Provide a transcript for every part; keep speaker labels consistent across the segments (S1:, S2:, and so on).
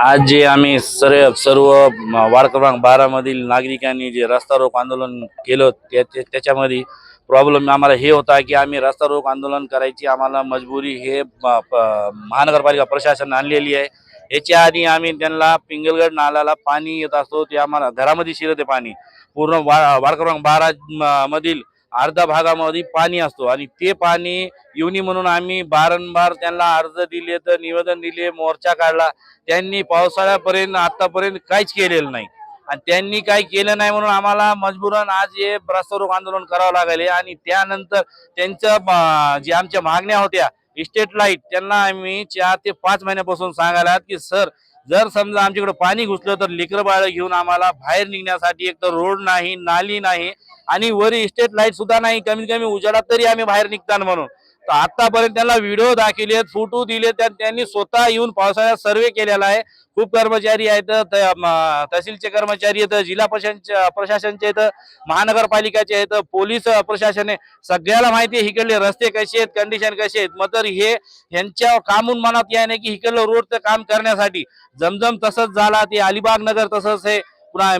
S1: आज जे आम्ही सर्व सर्व वार्ड क्रमांक बारामधील नागरिकांनी जे रस्ता रोक आंदोलन केलं त्याच्या त्याच्यामध्ये प्रॉब्लेम आम्हाला हे होता की आम्ही रस्ता रोक आंदोलन करायची आम्हाला मजबुरी हे महानगरपालिका प्रशासन आणलेली आहे. याच्या आधी आम्ही त्यांना पिंगलगड नाल्याला पाणी येत असतो ते आम्हाला घरामध्ये शिरते पाणी. पूर्ण वा वार्ड क्रमांक बारा मधील अर्धा भागामध्ये पाणी असतो आणि ते पाणी येऊनी म्हणून आम्ही बारंबार त्यांना अर्ज दिले तर निवेदन दिले मोर्चा काढला. त्यांनी पावसाळ्यापर्यंत आतापर्यंत काहीच केलेलं नाही. आणि त्यांनी काही केलं नाही म्हणून आम्हाला मजबूरन आज हे रस्ता आंदोलन करावं लागले. आणि त्यानंतर त्यांच्या जे आमच्या मागण्या होत्या इस्टेट लाइट त्यांना आम्ही चार ते पाच महिन्यापासून सांगायला की सर जर समजा आमच्याकडे पाणी घुसलं तर लेकरं बाळ घेऊन आम्हाला बाहेर निघण्यासाठी एक तर रोड नाही नाली नाही आणि वरी इस्टेट लाइट सुद्धा नाही. कमीत कमी उजेडात तरी आम्ही बाहेर निघताना म्हणून. तर आतापर्यंत त्यांना व्हिडिओ दाखवलेत फोटो दिले त्यात त्यांनी स्वतः येऊन पावसाळ्यात सर्वे केलेला आहे. खूप कर्मचारी आहेत तहसीलचे कर्मचारी आहेत जिल्हा प्रशासन प्रशासनचे आहेत महानगरपालिकाचे आहेत पोलीस प्रशासन आहे. सगळ्याला माहिती आहे इकडले रस्ते कसे आहेत कंडिशन कसे आहेत. मग तर हे यांच्या कामून मनात या नाही की इकडलं रोडचं काम करण्यासाठी. जमजम तसंच झाला ते अलिबाग नगर तसंच आहे. पुन्हा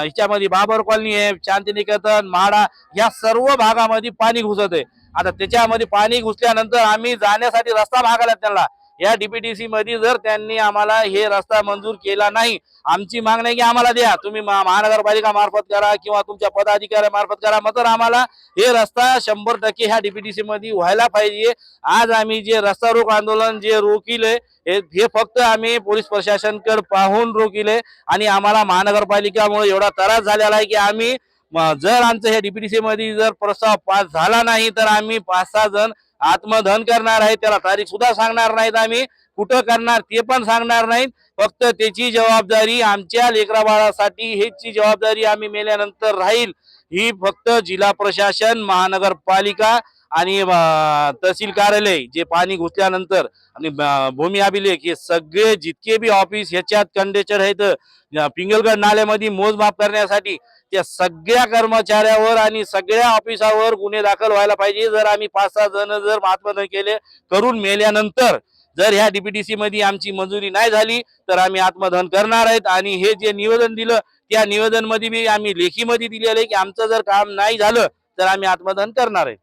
S1: ह्याच्यामध्ये बाबर कॉलनी आहे शांतिनिकेतन म्हाडा या सर्व भागामध्ये पाणी घुसत आहे. आता त्याच्यामध्ये पाणी घुसल्यानंतर आम्ही जाण्यासाठी रस्ता मागायला त्यांना या डीपीटीसी मध्ये जर त्यांनी आम्हाला हे रस्ता मंजूर केला नाही आमची मागणी आहे की आम्हाला द्या. तुम्ही महा- महानगरपालिका मार्फत करा किंवा तुमच्या पदाधिकाऱ्या मार्फत करा मग तर आम्हाला हे रस्ता शंभर टक्के ह्या डीपीटीसी मध्ये व्हायला पाहिजे. आज आम्ही जे रस्ता रोक आंदोलन जे रोखिले हे हे फक्त आम्ही पोलीस प्रशासनकडे पाहून रोखिले आणि आम्हाला महानगरपालिकामुळे एवढा त्रास झालेला आहे की आम्ही जर आमचं हे डीपीटीसी मध्ये जर प्रस्ताव पास झाला नाही तर आम्ही पाच सहा जण आत्मधन करणार आहे त्याला तारीख सुद्धा सांगणार नाहीत आम्ही. कुठं करणार ते पण सांगणार नाहीत. फक्त त्याची जबाबदारी आमच्या लेकरा बाळासाठी जबाबदारी आम्ही मेल्यानंतर राहील. ही फक्त जिल्हा प्रशासन महानगरपालिका आणि तहसील कार्यालय जे पाणी घुसल्यानंतर आणि भूमी अभिलेख हे सगळे जितके बी ऑफिस ह्याच्यात कंडेचर आहेत पिंगलगड नाल्यामध्ये मोजमाप करण्यासाठी त्या सगळ्या कर्मचाऱ्यावर आणि सगळ्या ऑफिसावर गुन्हे दाखल व्हायला पाहिजे. जर आम्ही पाच सहा जण जर महात्मा केले करून मेल्यानंतर जर ह्या डीपीटीसी मध्ये आमची मंजुरी नाही झाली तर आम्ही आत्मदहन करणार आहेत. आणि हे जे निवेदन दिलं त्या निवेदनमध्ये बी आम्ही लेखीमध्ये दिलेलं आहे की आमचं जर काम नाही झालं तर आम्ही आत्मदहन करणार आहे.